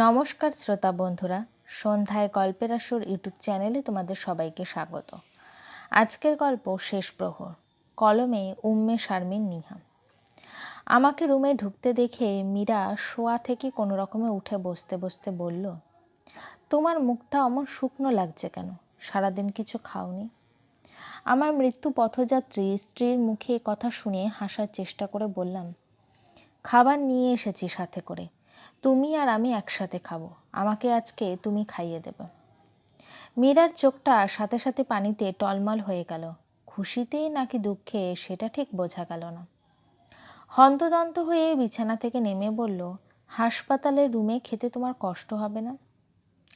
নমস্কার শ্রোতা বন্ধুরা, সন্ধ্যায় গল্পের আসর ইউটিউব চ্যানেলে তোমাদের সবাইকে স্বাগত। আজকের গল্প শেষ প্রহর, কলমে উম্মে শারমিন নিহা আমাকে রুমে ঢুকতে দেখে মীরা শোয়া থেকে কোনো রকমে উঠে বসতে বসতে বলল, তোমার মুখটা অমন শুকনো লাগছে কেন? সারাদিন কিছু খাওনি? আমার মৃত্যু পথযাত্রী স্ত্রীর মুখে কথা শুনে হাসার চেষ্টা করে বললাম, খাবার নিয়ে এসেছি সাথে করে। তুমি আর আমি একসাথে খাব। আমাকে আজকে তুমি খাইয়ে দেবে। মীরার চোখটা সাথে সাথে পানিতে টলমল হয়ে গেল। খুশিতেই নাকি দুঃখে সেটা ঠিক বোঝা গেল না। হন্তদন্ত হয়ে বিছানা থেকে নেমে বলল, হাসপাতালের রুমে খেতে তোমার কষ্ট হবে না?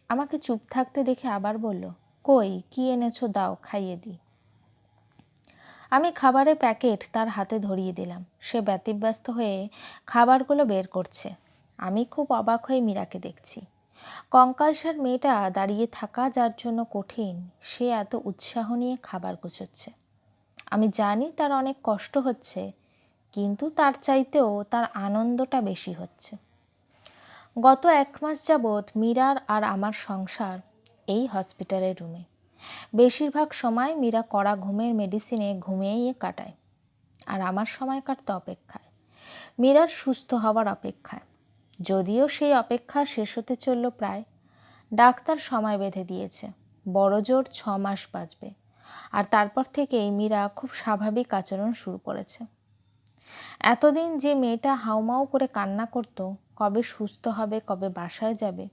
আমাকে চুপ থাকতে দেখে আবার বলল, কই, কি এনেছো দাও, খাইয়ে দিই। আমি খাবারের প্যাকেট তার হাতে ধরিয়ে দিলাম। সে ব্যতিব্যস্ত হয়ে খাবারগুলো বের করছে। আমি খুব অবাক হয়ে মীরাকে দেখছি। কঙ্কালসার মেয়েটা দাঁড়িয়ে থাকা যার জন্য কঠিন, সে এত উৎসাহ নিয়ে খাবার গুছোচ্ছে। আমি জানি তার অনেক কষ্ট হচ্ছে, কিন্তু তার চাইতেও তার আনন্দটা বেশি হচ্ছে। গত এক মাস যাবৎ মীরার আর আমার সংসার এই হসপিটালের রুমে। বেশিরভাগ সময় মীরা কড়া ঘুমের মেডিসিনে ঘুমিয়ে কাটায়, আর আমার সময় কাটতে অপেক্ষায়। মীরার সুস্থ হওয়ার অপেক্ষায়। যদিও সেই অপেক্ষা শেষ হতে চলল প্রায়। ডাক্তার সময় বেঁধে দিয়েছে। বড় জোর ছ মাস বাঁচবে। আর তারপর থেকেই মীরা খুব স্বাভাবিক আচরণ শুরু করেছে। এতদিন যে মেয়েটা হাউমাউ করে কান্না করত, কবে সুস্থ হবে, কবে বাসায় যাবে,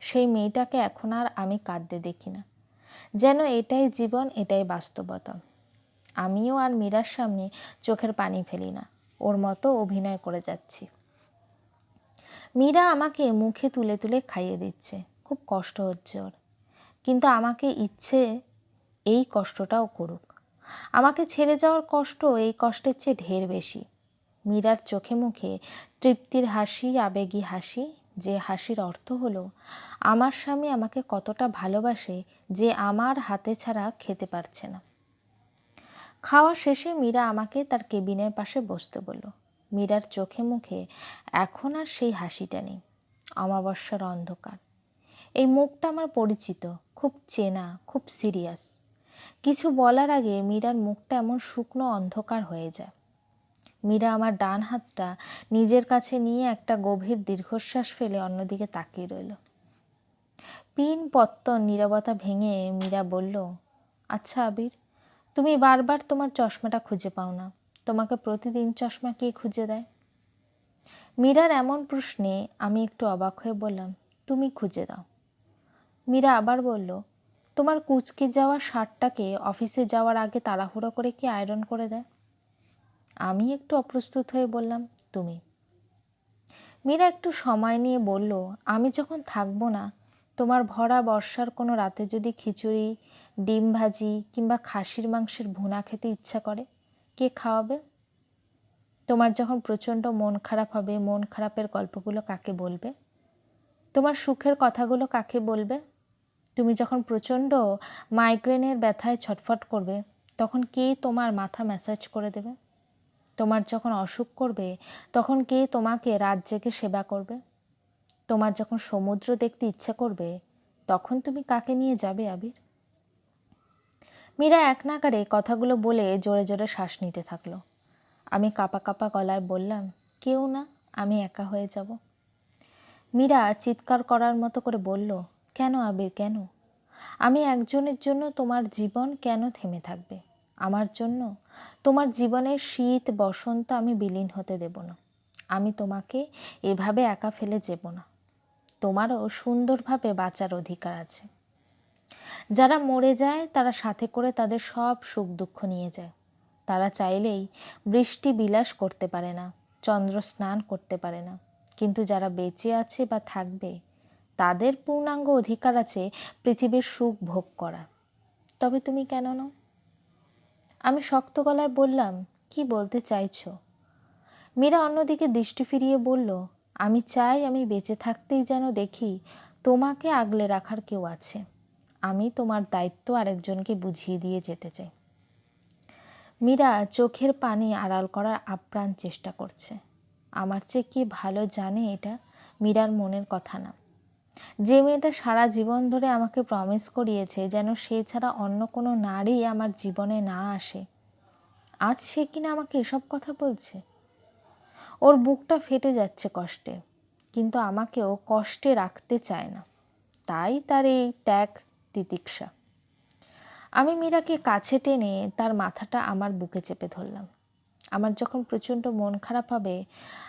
সেই মেয়েটাকে এখন আর আমি কাঁদতে দেখি না। যেন এটাই জীবন, এটাই বাস্তবতা। আমিও আর মীরার সামনে চোখের পানি ফেলি না। ওর মতো অভিনয় করে যাচ্ছি। মীরা আমাকে মুখে তুলে তুলে খাইয়ে দিচ্ছে। খুব কষ্ট হচ্ছে ওর। কিন্তু আমাকে ইচ্ছে এই কষ্টটাও করুক। আমাকে ছেড়ে যাওয়ার কষ্ট এই কষ্টের চেয়ে ঢের বেশি। মীরার চোখে মুখে তৃপ্তির হাসি, আবেগী হাসি, যে হাসির অর্থ হলো, আমার স্বামী আমাকে কতটা ভালোবাসে যে আমার হাতে ছাড়া খেতে পারছে না। খাওয়া শেষে মীরা আমাকে তার কেবিনের পাশে বসতে বলল মীরার চোখে মুখে এখন আর সেই হাসিটা নেই। অমাবস্যার অন্ধকার। এই মুখটা আমার পরিচিত, খুব চেনা, খুব সিরিয়াস কিছু বলার আগে মীরার মুখটা এমন শুকনো অন্ধকার হয়ে যায়। মীরা আমার ডান হাতটা নিজের কাছে নিয়ে একটা গভীর দীর্ঘশ্বাস ফেলে অন্যদিকে তাকিয়ে রইল। পিন পত্তন নীরবতা ভেঙে মীরা বলল আচ্ছা আবির, তুমি বারবার তোমার চশমাটা খুঁজে পাও না। তোমাকে প্রতিদিন চশমা কে খুঁজে দেয়? মীরার এমন প্রশ্নে আমি একটু অবাক হয়ে বললাম, তুমি খুঁজে দাও। মীরা আবার বলল, তোমার কুচকে যাওয়া শার্টটাকে অফিসে যাওয়ার আগে তাড়াহুড়ো করে কি আয়রন করে দেয়? আমি একটু অপ্রস্তুত হয়ে বললাম, তুমি। মীরা একটু সময় নিয়ে বলল, আমি যখন থাকব না, তোমার ভরা বর্ষার কোনো রাতে যদি খিচুড়ি, ডিম ভাজি কিংবা খাসির মাংসের ভুনা খেতে ইচ্ছা করে কে খাওয়াবে? তোমার যখন প্রচণ্ড মন খারাপ হবে, মন খারাপের গল্পগুলো কাকে বলবে? তোমার সুখের কথাগুলো কাকে বলবে? তুমি যখন প্রচণ্ড মাইগ্রেনের ব্যথায় ছটফট করবে, তখন কে তোমার মাথা ম্যাসাজ করে দেবে? তোমার যখন অসুখ করবে, তখন কে তোমাকে রাত জেগে সেবা করবে? তোমার যখন সমুদ্র দেখতে ইচ্ছে করবে, তখন তুমি কাকে নিয়ে যাবে আবির? মীরা এক নাগারে কথাগুলো বলে জোরে জোরে শ্বাস নিতে থাকল। আমি কাপা কাপা গলায় বললাম, কেউ না, আমি একা হয়ে যাব। মীরা চিৎকার করার মতো করে বলল, কেন আবির, কেন? আমি একজনের জন্য তোমার জীবন কেন থেমে থাকবে? আমার জন্য? তোমার জীবনের শীত, বসন্ত আমি বিলীন হতে দেব না। আমি তোমাকে এভাবে একা ফেলে যাব না। তোমারও সুন্দরভাবে বাঁচার অধিকার আছে। যারা মরে যায়, তারা সাথে করে তাদের সব সুখ দুঃখ নিয়ে যায়। তারা চাইলেই বৃষ্টি বিলাস করতে পারে না, চন্দ্র স্নান করতে পারে না। কিন্তু যারা বেঁচে আছে বা থাকবে, তাদের পূর্ণাঙ্গ অধিকার আছে পৃথিবীর সুখ ভোগ করা। তবে তুমি কেন নও? আমি শক্ত গলায় বললাম, কি বলতে চাইছ? মীরা অন্যদিকে দৃষ্টি ফিরিয়ে বলল, আমি চাই আমি বেঁচে থাকতেই যেন দেখি তোমাকে আগলে রাখার কেউ আছে। আমি তোমার দায়িত্ব আরেকজনকে বুঝিয়ে দিয়ে যেতে চাই। মীরা চোখের পানি আড়াল করার আপ্রাণ চেষ্টা করছে। আমার চেয়ে কি ভালো জানে এটা? মীরার মনের কথা না। যে মেয়েটা সারা জীবন ধরে আমাকে প্রমিস করিয়েছে যেন সে ছাড়া অন্য কোনো নারী আমার জীবনে না আসে। আজ সে কিনা আমাকে এসব কথা বলছে? ওর বুকটা ফেটে যাচ্ছে কষ্টে, কিন্তু আমাকেও কষ্টে রাখতে চায় না। তাই তার এই ত্যাগ তিতিক্ষা। আমি মীরাকে কাছে টেনে তার মাথাটা আমার বুকে চেপে ধরলাম। আমার যখন প্রচণ্ড মন খারাপ হবে,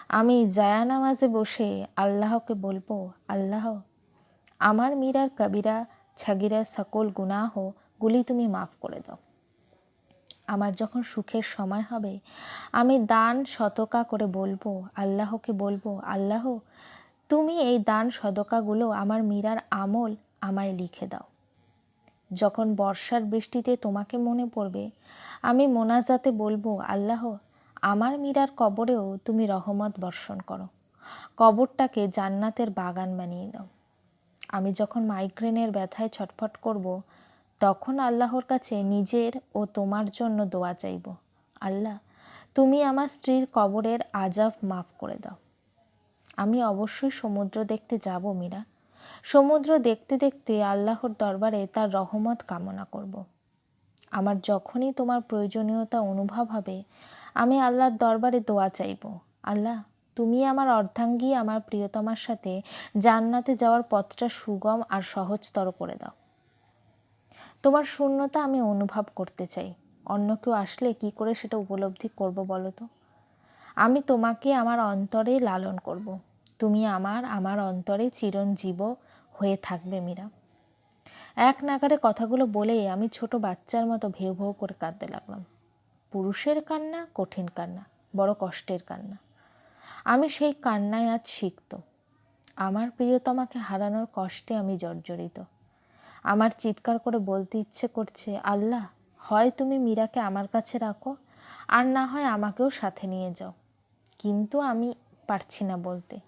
আমি জায়ানামাজে বসে আল্লাহকে বলব, আল্লাহ, আমার মীরার কবিরা, ছাগিরা সকল গুনাহ গুলি তুমি মাফ করে দাও। আমার যখন সুখের সময় হবে, আমি দান শতকা করে বলব, আল্লাহকে বলব, আল্লাহ, তুমি এই দান সদকাগুলো আমার মীরার আমল আমায় লিখে দাও। যখন বর্ষার বৃষ্টিতে তোমাকে মনে পড়বে, আমি মোনাজাতে বলব, আল্লাহ, আমার মীরার কবরেও তুমি রহমত বর্ষণ করো। কবরটাকে জান্নাতের বাগান বানিয়ে দাও। আমি যখন মাইগ্রেনের ব্যথায় ছটফট করব, তখন আল্লাহর কাছে নিজের ও তোমার জন্য দোয়া চাইব। আল্লাহ, তুমি আমার স্ত্রীর কবরের আজাব মাফ করে দাও। আমি অবশ্যই সমুদ্র দেখতে যাব, মীরা। সমুদ্র দেখতে দেখতে আল্লাহর দরবারে তার রহমত কামনা করব। আমার যখনই তোমার প্রয়োজনীয়তা অনুভব হবে, আমি আল্লাহর দরবারে দোয়া চাইব। আল্লাহ, তুমি আমার অর্ধাঙ্গী, আমার প্রিয়তমার সাথে জান্নাতে যাওয়ার পথটা সুগম আর সহজতর করে দাও। তোমার শূন্যতা আমি অনুভব করতে চাই। অন্য কেউ আসলে কি করে সেটা উপলব্ধি করব বলো তো? আমি তোমাকে আমার অন্তরে লালন করব। তুমি আমার আমার অন্তরে চিরঞ্জীব হয়ে থাকবে মীরা। এক নাগারে কথাগুলো বলে আমি ছোট বাচ্চার মতো ভেউ ভেউ করে কাঁদতে লাগলাম। পুরুষের কান্না, কঠিন কান্না, বড় কষ্টের কান্না। আমি সেই কান্নায় আজ শিখত আমার প্রিয়তমাকে হারানোর কষ্টে আমি জর্জরিত। আমার চিৎকার করে বলতে ইচ্ছে করছে, আল্লাহ, হয় তুমি মীরাকে আমার কাছে রাখো, আর না হয় আমাকেও সাথে নিয়ে যাও। কিন্তু আমি পারছি না বলতে।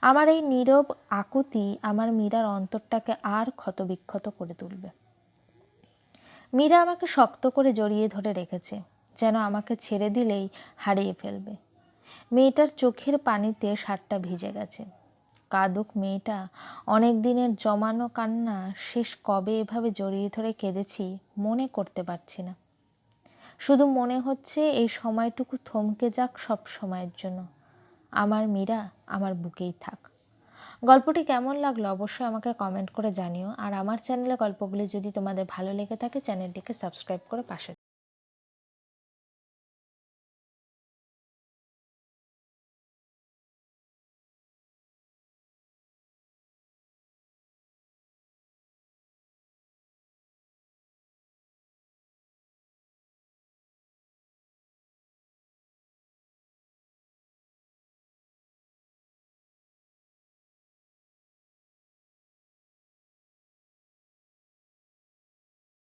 আমার এই নীরব আকুতি আমার মীরার অন্তরটাকে আর ক্ষতবিক্ষত করে তুলবে। মীরা আমাকে শক্ত করে জড়িয়ে ধরে রেখেছে, যেন আমাকে ছেড়ে দিলেই হারিয়ে ফেলবে। মেয়েটার চোখের পানিতে সারটা ভিজে গেছে। কাদুক মেয়েটা, অনেক দিনের জমানো কান্না, শেষ কবে এভাবে জড়িয়ে ধরে কেঁদেছি মনে করতে পারছি না। শুধু মনে হচ্ছে এই সময়টুকু থমকে যাক সব সময়ের জন্য। আমার মীরা আমার বুকেই থাক। গল্পটি কেমন লাগল অবশ্যই আমাকে কমেন্ট করে জানিও। আর আমার চ্যানেলে গল্পগুলি যদি তোমাদের ভালো লেগে থাকে চ্যানেলটিকে সাবস্ক্রাইব করে পাশে